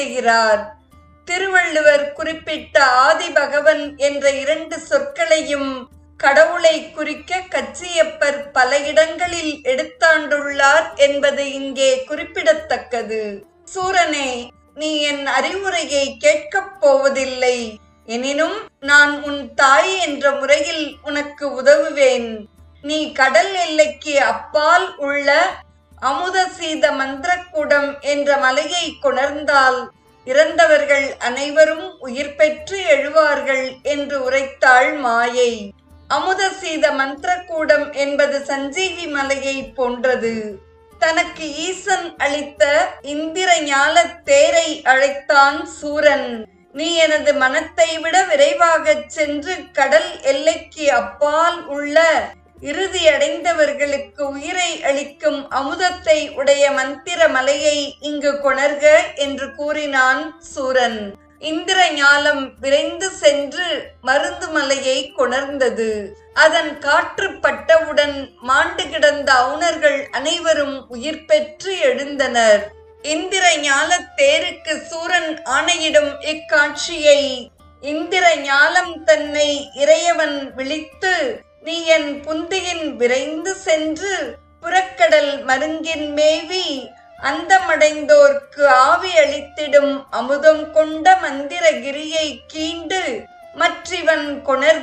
குறிப்பிடுகிறார் திருவள்ளுவர் குறிப்பிட்ட ஆதி பகவன் என்ற இரண்டு சொற்களையும் கடவுளை குறிக்க கச்சியப்பர் பல இடங்களில் எடுத்தாண்டுள்ளார் என்பது இங்கே குறிப்பிடத்தக்கது. சூரனே நீ என் அறிவுரையை கேட்கப் போவதில்லை. எனினும் நான் உன் தாய் என்ற முறையில் உனக்கு உதவுவேன். நீ கடல் எல்லைக்கு அப்பால் உள்ள அமுத சீத மந்திரக்கூடம் என்ற மலையை கொணர்ந்தால் இறந்தவர்கள் அனைவரும் உயிர் பெற்று எழுவார்கள் என்று உரைத்தாள் மாயை. அமுத சீத மந்திரக்கூடம் என்பது சஞ்சீவி மலையை போன்றது. தனக்கு ஈசன் அளித்த இந்திர ஞால தேரை அழைத்தான் சூரன். நீ எனது மனத்தை விட விரைவாகச் சென்று கடல் எல்லைக்கு அப்பால் உள்ள இறுதியடைந்தவர்களுக்கு உயிரை அளிக்கும் அமுதத்தை உடைய மந்திர மலையை இங்கு கொணர்க என்று கூறினான் சூரன். இந்திர ஞாலம் விரைந்து சென்று மருந்து மலையை கொணர்ந்தது. அதன் காற்று பட்டவுடன் மாண்டு கிடந்த அவுணர்கள் அனைவரும் உயிர் பெற்று எழுந்தனர். இந்திர ஞால தேருக்கு சூரன் ஆணையிடும் இக்காட்சியை இந்திர ஞாலம் தன்னை இறையவன் விழித்து நீ என் புந்தியின் விரைந்து சென்று புறக்கடல் மருங்கின் மேவி அந்தமடைந்தோர்க்கு ஆவி அளித்திடும் அமுதம் கொண்ட மந்திரகிரியை கீண்டு மற்றிவன் கொணர்